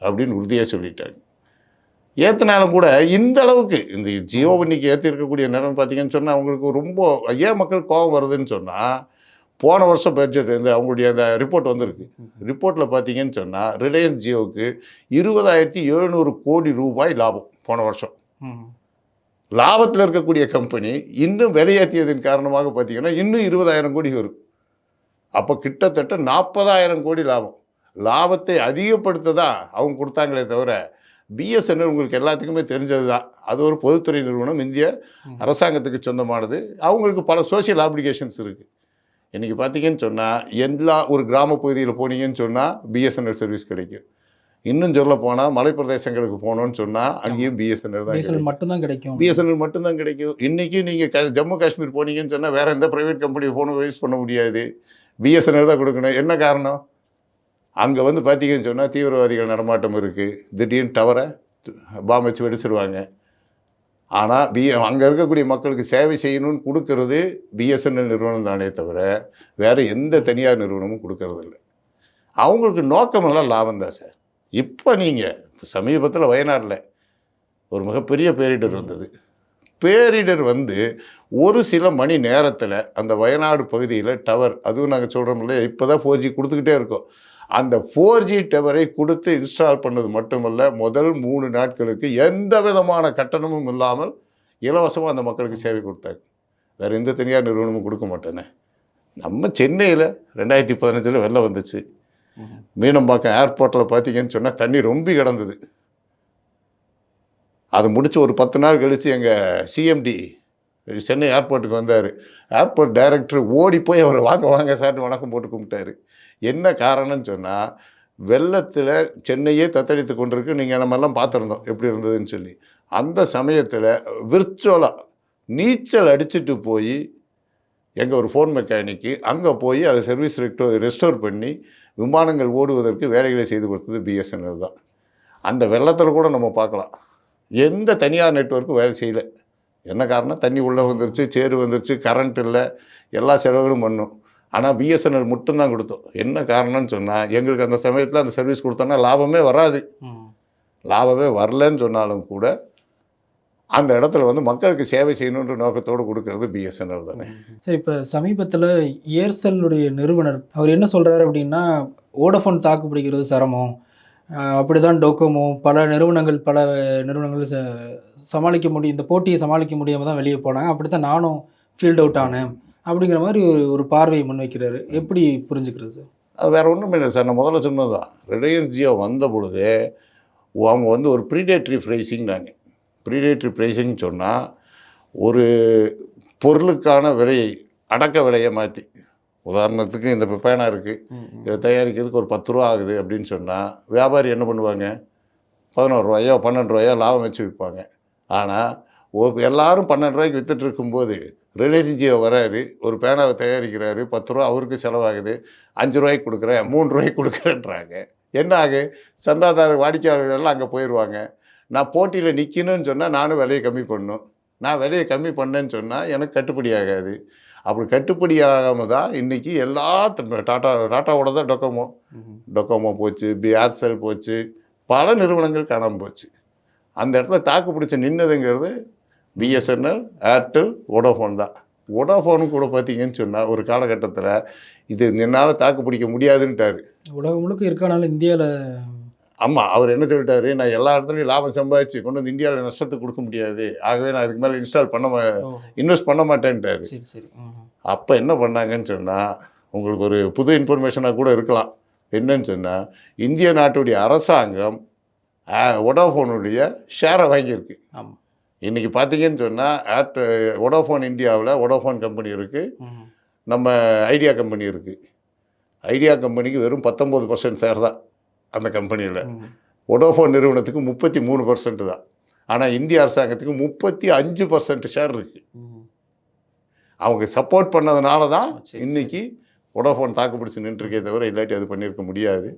அப்படின்னு உறுதியாக சொல்லிட்டாங்க. ஏற்றினாலும் கூட இந்த அளவுக்கு. இந்த ஜியோ இன்னைக்கு ஏற்றிருக்கக்கூடிய நேரம் பார்த்தீங்கன்னு சொன்னால் அவங்களுக்கு ரொம்ப ஏன் மக்கள் கோபம் வருதுன்னு சொன்னால் போன வருஷம் பட்ஜெட் இந்த அவங்களுடைய அந்த ரிப்போர்ட் வந்திருக்கு. ரிப்போர்ட்டில் பார்த்தீங்கன்னு சொன்னால் ரிலையன்ஸ் ஜியோவுக்கு இருபதாயிரத்தி எழுநூறு கோடி ரூபாய் லாபம் போன வருஷம். லாபத்தில் இருக்கக்கூடிய கம்பெனி இன்னும் விலையேற்றியதன் காரணமாக பார்த்தீங்கன்னா இன்னும் இருபதாயிரம் கோடி வரும். அப்போ கிட்டத்தட்ட நாற்பதாயிரம் கோடி லாபம். லாபத்தை அதிகப்படுத்த தான் அவங்க கொடுத்தாங்களே தவிர பிஎஸ்என்எல் உங்களுக்கு எல்லாத்துக்குமே தெரிஞ்சது தான் அது ஒரு பொதுத்துறை நிறுவனம். இந்திய அரசாங்கத்துக்கு சொந்தமானது. அவங்களுக்கு பல சோஷியல் ஆப்ளிகேஷன்ஸ் இருக்குது இன்றைக்கி பார்த்தீங்கன்னு சொன்னால் எல்லா ஒரு கிராம பகுதியில் போனீங்கன்னு சொன்னால் பிஎஸ்என்எல் சர்வீஸ் கிடைக்கும். இன்னும் சொல்ல போனால் மலைப்பிரதேசங்களுக்கு போகணும்னு சொன்னால் அங்கேயும் பிஎஸ்என்எல் தான் பிஎஸ்என்எல் மட்டும்தான் கிடைக்கும். பிஎஸ்என்எல் மட்டும்தான் கிடைக்கும். இன்றைக்கி நீங்கள் ஜம்மு காஷ்மீர் போனீங்கன்னு சொன்னால் வேறு எந்த ப்ரைவேட் கம்பெனி ஃபோனும் யூஸ் பண்ண முடியாது. பிஎஸ்என்எல் தான் கொடுக்கணும். என்ன காரணம்? அங்கே வந்து பார்த்தீங்கன்னு சொன்னால் தீவிரவாதிகள் நடமாட்டம் இருக்குது திடீர்னு டவரை பாம் வச்சு வெடிச்சிருவாங்க. ஆனால் பி அங்கே இருக்கக்கூடிய மக்களுக்கு சேவை செய்யணும்னு கொடுக்கறது பிஎஸ்என்எல் நிறுவனம் தானே தவிர வேறு எந்த தனியார் நிறுவனமும் கொடுக்கறது இல்லை அவங்களுக்கு நோக்கமெல்லாம் லாபம் தான் சார். இப்போ நீங்கள் சமீபத்தில் வயநாட்டில் ஒரு மிகப்பெரிய பேரிடர் வந்தது. பேரிடர் வந்து ஒரு சில மணி நேரத்தில் அந்த வயநாடு பகுதியில் டவர் அதுவும் நாங்கள் சொல்கிறோம் இல்லையா இப்போ தான் ஃபோர் ஜி கொடுத்துக்கிட்டே இருக்கோம். அந்த ஃபோர் ஜி டவரை கொடுத்து இன்ஸ்டால் பண்ணது மட்டுமல்ல முதல் மூணு நாட்களுக்கு எந்த விதமான கட்டணமும் இல்லாமல் இலவசமாக அந்த மக்களுக்கு சேவை கொடுத்தாங்க. வேறு எந்த தனியார் நிறுவனமும் கொடுக்க மாட்டேனே நம்ம சென்னையில் ரெண்டாயிரத்தி பதினஞ்சில் வெள்ளம் வந்துச்சு. மீனம்பாக்கம் ஏர்போர்ட்டில் பார்த்தீங்கன்னு சொன்னால் தண்ணி ரொம்ப கிடந்தது. அது முடித்து ஒரு பத்து நாள் கழித்து எங்கள் சிஎம்டி சென்னை ஏர்போர்ட்டுக்கு வந்தார். ஏர்போர்ட் டைரக்டர் ஓடி போய் அவரை வாங்க வாங்க சார்னு வணக்கம் போட்டு கும்பிட்டாரு. என்ன காரணம்னு சொன்னால் வெள்ளத்தில் சென்னையே தத்தளித்து கொண்டிருக்கு. நீங்கள் நம்மெல்லாம் பார்த்துருந்தோம். எப்படி இருந்ததுன்னு சொல்லி. அந்த சமயத்தில் விர்ச்சுவலாக நீச்சல் அடிச்சுட்டு போய் எங்கள் ஒரு ஃபோன் மெக்கானிக்கு அங்கே போய் அதை சர்வீஸ் ரெக்டோ ரெஸ்டோர் பண்ணி விமானங்கள் ஓடுவதற்கு வேலைகளை செய்து கொடுத்தது பிஎஸ்என்எல் தான். அந்த வெள்ளத்தில் கூட நம்ம பார்க்கலாம். எந்த தனியார் நெட்வொர்க்கும் வேலை செய்யலை. என்ன காரணம்? தண்ணி உள்ளே வந்துருச்சு சேறு வந்துருச்சு கரண்ட் இல்லை எல்லா செலவுகளும் பண்ணும். ஆனால் பிஎஸ்என்எல் மட்டும்தான் கொடுத்தோம். என்ன காரணம்னு சொன்னால் எங்களுக்கு அந்த சமயத்தில் அந்த சர்வீஸ் கொடுத்தோன்னா லாபமே வராது. லாபமே வரலன்னு சொன்னாலும் கூட அந்த இடத்துல வந்து மக்களுக்கு சேவை செய்யணுன்ற நோக்கத்தோடு கொடுக்கறது பிஎஸ்என்எல் தானே. சரி இப்போ சமீபத்தில் ஏர்செல்லுடைய நிறுவனர் அவர் என்ன சொல்கிறாரு அப்படின்னா ஓடஃபோன் தாக்கு பிடிக்கிறது சிரமம். அப்படி தான் டோக்கோமோ பல நிறுவனங்கள் பல நிறுவனங்கள் ச சமாளிக்க முடியும் இந்த போட்டியை சமாளிக்க முடியாமல் தான் வெளியே போனாங்க. அப்படி தான் நானும் ஃபீல்ட் அவுட் ஆனேன். அப்படிங்கிற மாதிரி ஒரு ஒரு பார்வையை முன்வைக்கிறாரு. எப்படி புரிஞ்சுக்கிறது சார்? அது வேறு ஒன்றும் இல்லை சார். நான் முதல்ல சொன்னது தான் ரிலையன்ஸ் ஜியோ வந்த பொழுது அவங்க வந்து ஒரு ப்ரீடேட்ரி ப்ரைஸிங் நாங்கள் ப்ரீடேட்ரி ப்ரைஸிங் சொன்னால் ஒரு பொருளுக்கான விலையை அடக்க விலையை மாற்றி உதாரணத்துக்கு இந்த பேனா இருக்குது இதை தயாரிக்கிறதுக்கு ஒரு பத்து ரூபா ஆகுது அப்படின்னு சொன்னால் வியாபாரி என்ன பண்ணுவாங்க? பதினோரு ரூபாயோ பன்னெண்டு ரூபாயோ லாபம் வச்சு விற்பாங்க ஆனால் ஒரு எல்லாரும் பன்னெண்டு ரூபாய்க்கு வித்துட்டு இருக்கும்போது ரிலேஷன் ஜியோ வராரு ஒரு பேனாவை தயாரிக்கிறாரு பத்து ரூபா அவருக்கு செலவாகுது அஞ்சு ரூபாய்க்கு கொடுக்குறேன் மூணு ரூபாய்க்கு கொடுக்குறேன்றாங்க. என்ன ஆகு? சந்தாதார வாடிக்கையாளர்கள் எல்லாம் அங்கே போயிடுவாங்க நான் போட்டியில் நிற்கணும்னு சொன்னால் நானும் விலையை கம்மி பண்ணணும். நான் விலையை கம்மி பண்ணேன்னு சொன்னால் எனக்கு கட்டுப்படி ஆகாது. அப்படி கட்டுப்படி ஆகாமல் தான் இன்றைக்கி எல்லா டாட்டா டாட்டாவோட தான் டொக்கோமோ. டொக்கோமோ போச்சு பி ஏர்செல் போச்சு பல நிறுவனங்கள் காணாமல் போச்சு. அந்த இடத்துல தாக்கு பிடிச்சி நின்னதுங்கிறது பிஎஸ்என்எல் ஏர்டெல் வோடோஃபோன் தான். வோடோஃபோனு கூட பார்த்தீங்கன்னு சொன்னால் ஒரு காலகட்டத்தில் இது என்னால் தாக்கு பிடிக்க முடியாதுன்ட்டாரு. உலகம் முழுக்க இருக்கனால இந்தியாவில் ஆமாம் அவர் என்ன சொல்லிட்டாரு நான் எல்லா இடத்துலையும் லாபம் சம்பாதிச்சு கொண்டு வந்து இந்தியாவில் நஷ்டத்துக்கு கொடுக்க முடியாது. ஆகவே நான் இதுக்கு மேலே இன்ஸ்டால் பண்ண மா இன்வெஸ்ட் பண்ண மாட்டேன்ட்டாரு. சரி சரி. அப்போ என்ன பண்ணாங்கன்னு சொன்னால் உங்களுக்கு ஒரு புது இன்ஃபர்மேஷனாக கூட இருக்கலாம். என்னன்னு சொன்னால் இந்திய நாட்டுடைய அரசாங்கம் ஒடாஃபோனுடைய ஷேரை வாங்கியிருக்கு. ஆமாம் இன்றைக்கி பார்த்தீங்கன்னு சொன்னால் ஏர்ட் ஒடோஃபோன் இந்தியாவில் ஒடோஃபோன் கம்பெனி இருக்குது நம்ம ஐடியா கம்பெனி இருக்குது ஐடியா கம்பெனிக்கு வெறும் பத்தொம்போது பர்சன்ட் ஷேர் தான் அந்த கம்பெனியில் ஒடோஃபோன் நிறுவனத்துக்கு முப்பத்தி மூணு பர்சன்ட் தான். ஆனால் இந்திய அரசாங்கத்துக்கு முப்பத்தி அஞ்சு பர்சன்ட் ஷேர் இருக்குது அவங்க சப்போர்ட் பண்ணதுனால தான் சரி, இன்னைக்கு ஒடோஃபோன் தாக்கு பிடிச்சி நின்றுருக்கே தவிர இல்லாட்டி அது பண்ணியிருக்க முடியாது.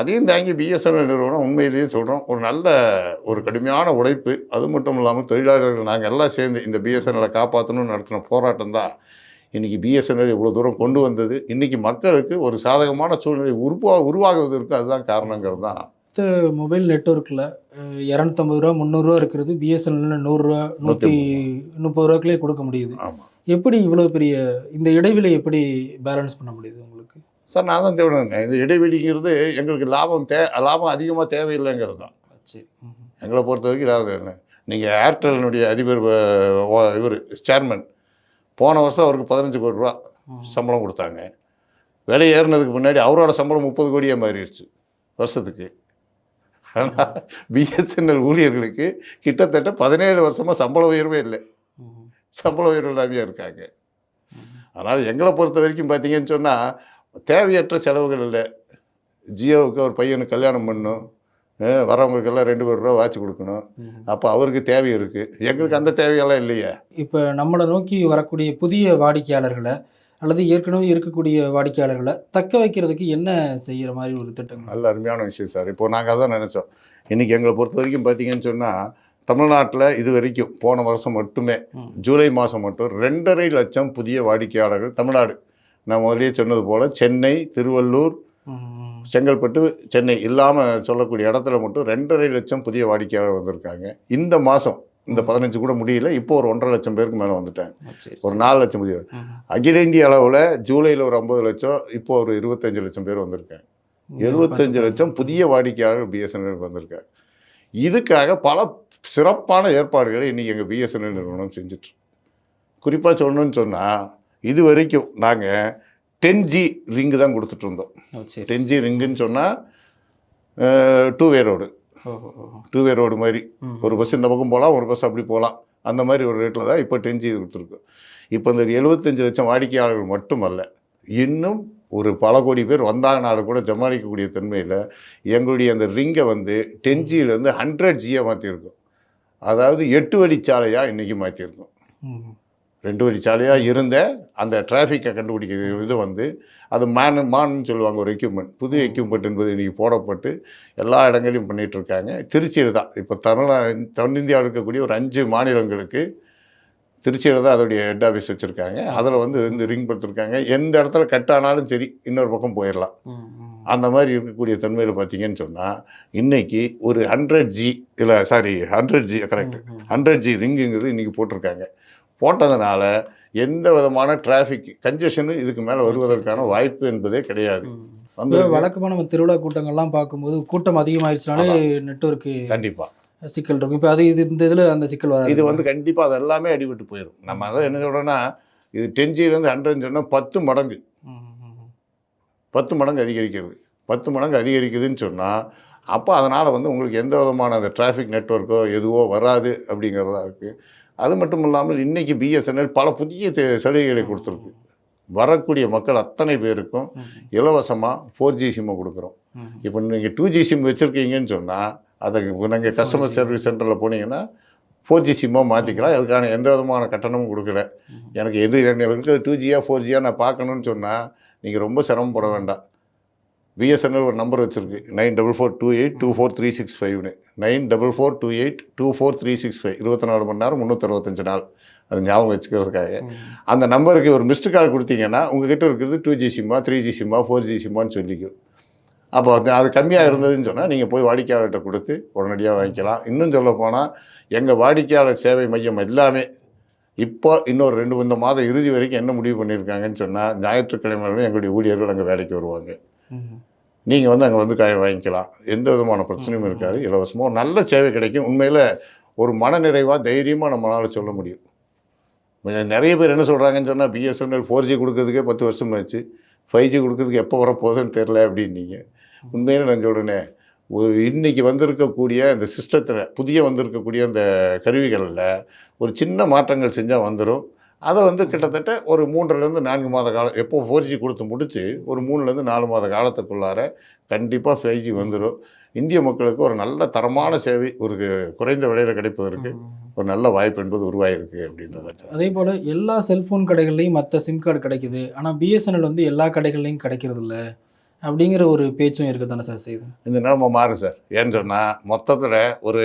அதையும் தாங்கி பிஎஸ்என்எல் நிறுவனம் உண்மையிலேயே சொல்கிறோம் ஒரு நல்ல ஒரு கடுமையான உழைப்பு. அது மட்டும் இல்லாமல் தொழிலாளர்கள் நாங்கள் எல்லாம் சேர்ந்து இந்த பிஎஸ்என்எலை காப்பாற்றணும்னு நடத்தின போராட்டம் தான் இன்றைக்கி பிஎஸ்என்எல் இவ்வளோ தூரம் கொண்டு வந்தது. இன்றைக்கி மக்களுக்கு ஒரு சாதகமான சூழ்நிலை உருவா உருவாகுவதற்கு அதுதான் காரணங்கிறது தான். மற்ற மொபைல் நெட்ஒர்க்கில் இரநூத்தம்பது ரூபா முந்நூறுரூவா இருக்கிறது பிஎஸ்என்எல் நூறுரூவா நூற்றி முப்பது. ரூபாய்க்குள்ளே கொடுக்க முடியுது. ஆமாம் எப்படி இவ்வளோ பெரிய இந்த இடைவெளி எப்படி பேலன்ஸ் பண்ண முடியுது உங்களுக்கு? சார் நான் தான் தேவையான இந்த இடைவெளிங்கிறது எங்களுக்கு லாபம் தே லாபம் அதிகமாக தேவையில்லைங்கிறது தான். சரி. எங்களை பொறுத்த வரைக்கும் லாபம் என்ன நீங்கள் ஏர்டெல்லினுடைய அதிபர் இவர் சேர்மன் போன வருஷம் அவருக்கு பதினஞ்சு கோடி ரூபா சம்பளம் கொடுத்தாங்க. விலை ஏறினதுக்கு முன்னாடி அவரோட சம்பளம் முப்பது கோடியாக மாறிடுச்சு வருஷத்துக்கு. ஆனால் பிஎஸ்என்எல் ஊழியர்களுக்கு கிட்டத்தட்ட பதினேழு வருஷமாக சம்பள உயர்வே இல்லை. சம்பள உயர்வு இருக்காங்க. அதனால் எங்களை பொறுத்த வரைக்கும் பார்த்தீங்கன்னு சொன்னால் தேவையற்ற செலவுகள் இல்லை. ஜியோவுக்கு ஒரு பையனுக்கு கல்யாணம் பண்ணணும். அஹ் வரவங்களுக்கெல்லாம் ரெண்டு பேர் ரூபா வாட்ச் கொடுக்கணும். அப்போ அவருக்கு தேவை இருக்குது எங்களுக்கு அந்த தேவையெல்லாம் இல்லையே. இப்போ நம்மளை நோக்கி வரக்கூடிய புதிய வாடிக்கையாளர்களை அல்லது ஏற்கனவே இருக்கக்கூடிய வாடிக்கையாளர்களை தக்க வைக்கிறதுக்கு என்ன செய்கிற மாதிரி ஒரு திட்டங்கள்? நல்ல அருமையான விஷயம் சார். இப்போ நாங்கள் அதான் நினச்சோம். இன்றைக்கி எங்களை பொறுத்த வரைக்கும் பார்த்தீங்கன்னு சொன்னால் தமிழ்நாட்டில் இது வரைக்கும் போன வருஷம் மட்டுமே. ஜூலை மாதம் மட்டும் ரெண்டரை லட்சம் புதிய வாடிக்கையாளர்கள் தமிழ்நாடு. நான் முதல்லயே சொன்னது போல் சென்னை திருவள்ளூர் செங்கல்பட்டு சென்னை இல்லாமல் சொல்லக்கூடிய இடத்துல மட்டும் ரெண்டரை லட்சம் புதிய வாடிக்கையாளர் வந்திருக்காங்க. இந்த மாதம் இந்த பதினஞ்சு கூட முடியல இப்போ ஒரு ஒன்றரை லட்சம் பேருக்கு மேலே வந்துட்டாங்க. ஒரு நாலு லட்சம் புதிய. அகில இந்திய அளவில் ஜூலையில் ஒரு ஐம்பது லட்சம் இப்போ ஒரு இருபத்தஞ்சு லட்சம் பேர் வந்திருக்காங்க. எழுபத்தஞ்சு லட்சம் புதிய வாடிக்கையாளர்கள் பிஎஸ்என்எல் வந்திருக்காங்க. இதுக்காக பல சிறப்பான ஏற்பாடுகளை இன்றைக்கி எங்கள் பிஎஸ்என்எல் நிறுவனம் செஞ்சுட்டு குறிப்பாக சொல்லணும்னு சொன்னால் இது வரைக்கும் நாங்கள் டென் ஜி ரிங்கு தான் சரி டென் ஜி ரிங்குன்னு சொன்னால் two way road. Two way road மாதிரி. ஒரு பஸ் இந்த பக்கம் போகலாம் ஒரு பஸ் அப்படி போகலாம். அந்த மாதிரி ஒரு ரேட்டில் தான் இப்போ டென் ஜி கொடுத்துருக்கு இப்போ இந்த எழுபத்தஞ்சு லட்சம் வாடிக்கையாளர்கள் மட்டுமல்ல இன்னும் ஒரு பல கோடி பேர் வந்தாங்கனாலும் கூட சமாளிக்கக்கூடிய தன்மையில் எங்களுடைய அந்த ரிங்கை வந்து டென் ஜியிலேருந்து ஹண்ட்ரட் ஜியை மாற்றிருக்கோம் அதாவது எட்டு வழிச்சாலையாக இன்றைக்கி மாற்றிருக்கோம். ரெண்டு வழிச்சாலையாக இருந்த அந்த டிராஃபிக்கை கண்டுபிடிக்கிற இது வந்து அது மேன் மான்னு சொல்லுவாங்க ஒரு எக்யூப்மெண்ட் புது எக்யூப்மெண்ட் என்பது இன்றைக்கி போடப்பட்டு எல்லா இடங்களையும் பண்ணிட்டு இருக்காங்க. திருச்சியில் தான். இப்போ தமிழ்நா தென்னிந்தியாவில் இருக்கக்கூடிய ஒரு அஞ்சு மாநிலங்களுக்கு திருச்சியில் தான் அதோடைய ஹெட் ஆஃபீஸ் வச்சுருக்காங்க. அதில் வந்து இந்த ரிங் கொடுத்துருக்காங்க எந்த இடத்துல கட் ஆனாலும் சரி இன்னொரு பக்கம் போயிடலாம். அந்த மாதிரி இருக்கக்கூடிய தன்மையில் பார்த்தீங்கன்னு சொன்னால் இன்னைக்கு ஒரு ஹண்ட்ரட் ஜி இல்லை sorry hundred G correct. Hundred G ரிங்குங்கிறது இன்றைக்கி போட்டிருக்காங்க. போட்டதுனால எந்த விதமான டிராஃபிக் கன்ஜெஷனு இதுக்கு மேலே வருவதற்கான வாய்ப்பு என்பதே கிடையாது. வந்து இப்ப வழக்கமா நம்ம திருவிழா கூட்டங்கள்லாம் பார்க்கும்போது கூட்டம் அதிகமாயிருச்சுனாலே நெட்வொர்க்கு கண்டிப்பாக சிக்கல் இருக்கும். இப்போ அது இது இந்த இதில் அந்த சிக்கல் வராது. இது வந்து கண்டிப்பாக அது எல்லாமே அடிபட்டு போயிடும் நம்ம அதை என்ன சொல்கிறோன்னா இது டென் ஜிலேருந்து ஹண்ட்ரட் சொன்னால் பத்து மடங்கு. பத்து மடங்கு அதிகரிக்கிறது பத்து மடங்கு அதிகரிக்குதுன்னு சொன்னால் அப்போ அதனால் வந்து உங்களுக்கு எந்த விதமான அந்த டிராஃபிக் நெட்வொர்க்கோ எதுவோ வராது அப்படிங்கிறதா இருக்குது அது மட்டும் இல்லாமல் இன்றைக்கி பிஎஸ்என்எல் பல புதிய சலுகைகளை கொடுத்துருக்கு. வரக்கூடிய மக்கள் அத்தனை பேருக்கும் இலவசமாக ஃபோர் ஜி சிம்மை கொடுக்குறோம். இப்போ நீங்கள் டூ ஜி சிம் வச்சுருக்கீங்கன்னு சொன்னால் அதை நீங்கள் கஸ்டமர் 4G. சர்வீஸ் சென்டரில் போனீங்கன்னா ஃபோர் ஜி சிம்மாக மாற்றிக்கலாம் அதுக்கான எந்த விதமான கட்டணமும் கொடுக்கல. எனக்கு எது எனக்கு டூ ஜியா ஃபோர் ஜியா நான் பார்க்கணுன்னு சொன்னால் நீங்கள் ரொம்ப சிரமப்பட வேண்டாம். பிஎஸ்என்எல் ஒரு நம்பர் வச்சுருக்கு. Nine double four two eight two four three six ஃபைவ்னு. Nine double four two eight two four three six five. இருபத்தி நாலு மணி நேரம் முந்நூற்றறுபத்தஞ்சு நாள். அது ஞாபகம் வச்சுக்கிறதுக்காக. அந்த நம்பருக்கு ஒரு மிஸ்டு கால் கொடுத்தீங்கன்னா உங்ககிட்ட இருக்கிறது டூ ஜி சிம்மா த்ரீ ஜி சிம்மா ஃபோர் ஜி சிம்மான்னு சொல்லிக்கும். அப்போ அது அது கம்மியாக இருந்ததுன்னு சொன்னால் நீங்கள் போய் வாடிக்கையாளர்கிட்ட கொடுத்து உடனடியாக வாங்கிக்கலாம். இன்னும் சொல்ல போனால் எங்கள் வாடிக்கையாளர் சேவை மையம் எல்லாமே இப்போ இன்னொரு ரெண்டு இந்த மாதம் இறுதி வரைக்கும் என்ன முடிவு பண்ணியிருக்காங்கன்னு சொன்னால் ஞாயிற்றுக்கிழமையிலும் எங்களுடைய ஊழியர்கள் அங்கே வேலைக்கு வருவாங்க. நீங்கள் வந்து அங்கே வந்து காய வாங்கிக்கலாம். எந்த விதமான பிரச்சனையும் இருக்காது. இலவசமாக நல்ல சேவை கிடைக்கும். உண்மையில் ஒரு மனநிறைவாக தைரியமாக நம்மளால் சொல்ல முடியும். நிறைய பேர் என்ன சொல்கிறாங்கன்னு சொன்னால் பிஎஸ்என்எல் ஃபோர் ஜி கொடுக்கறதுக்கே பத்து வருஷம் ஆச்சு. ஃபைவ் ஜி கொடுக்கறதுக்கு எப்போ வரப்போகுதுன்னு தெரில அப்படின்னீங்க. உண்மையில நான் சொல்கிறேனே ஒரு இன்னைக்கு வந்திருக்கக்கூடிய இந்த சிஸ்டத்தில் புதிய வந்திருக்கக்கூடிய அந்த கருவிகளில் ஒரு சின்ன மாற்றங்கள் செஞ்சால் வந்துடும் அதை வந்து கிட்டத்தட்ட ஒரு மூன்றுலேருந்து நான்கு மாத காலம் எப்போ ஃபோர் ஜி கொடுத்து முடிச்சு ஒரு மூணுலேருந்து நாலு மாத காலத்துக்குள்ளார கண்டிப்பாக ஃபைவ் ஜி வந்துடும் இந்திய மக்களுக்கு ஒரு நல்ல தரமான சேவை ஒரு குறைந்த விலையில் கிடைப்பதற்கு ஒரு நல்ல வாய்ப்பு என்பது உருவாயிருக்கு அப்படின்றத அதே போல் எல்லா செல்ஃபோன் கடைகள்லையும் மற்ற சிம் கார்டு கிடைக்குது. ஆனால் பிஎஸ்என்எல் வந்து எல்லா கடைகள்லையும் கிடைக்கிறது இல்ல அப்படிங்கிற ஒரு பேச்சும் இருக்குது தானே சார் செய்யுது? இந்த நிலைமை மாறும் சார். ஏன்னு சொன்னால் மொத்தத்தில் ஒரு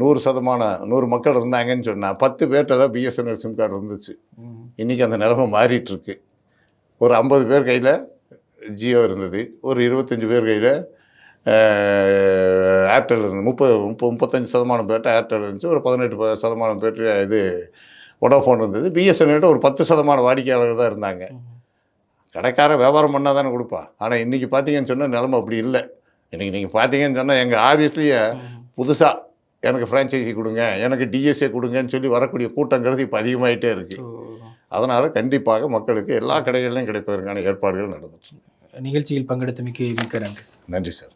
நூறு சதமானம் நூறு மக்கள் இருந்தாங்கன்னு சொன்னால் பத்து பேர்கிட்ட தான் பிஎஸ்என்எல் சிம் கார்டு இருந்துச்சு. இன்றைக்கி அந்த நிலைமை மாறிட்டு இருக்கு. ஒரு ஐம்பது பேர் கையில் ஜியோ இருந்தது. ஒரு இருபத்தஞ்சி பேர் கையில் ஏர்டெல் இருந்தது. முப்பது முப்பது முப்பத்தஞ்சு சதமானம் பேர்கிட்ட ஏர்டெல் இருந்துச்சு. ஒரு பதினெட்டு சதமானம் பேர்கிட்ட இது வோடாஃபோன் இருந்தது. பிஎஸ்என்எல்கிட்ட ஒரு பத்து சதமான வாடிக்கையாளர்கள் தான் இருந்தாங்க. கடைக்கார வியாபாரம் பண்ணால் தானே கொடுப்பான். ஆனால் இன்றைக்கி பார்த்தீங்கன்னு சொன்னால் நிலமை அப்படி இல்லை. இன்றைக்கி நீங்கள் பார்த்தீங்கன்னு சொன்னால் எங்கள் ஆஃபீஸ்லேயே புதுசாக எனக்கு ஃப்ரான்ச்சைசி கொடுங்க எனக்கு டிஎஸ்ஏ கொடுங்கன்னு சொல்லி வரக்கூடிய கூட்டங்கிறது இப்போ அதிகமாயிட்டே இருக்குது அதனால் கண்டிப்பாக மக்களுக்கு எல்லா கடைகளிலும் கிடைப்பதற்கான ஏற்பாடுகள் இருக்கு. நிகழ்ச்சியில் பங்கெடுத்தமைக்கு மிக்க நன்றி. நன்றி சார்.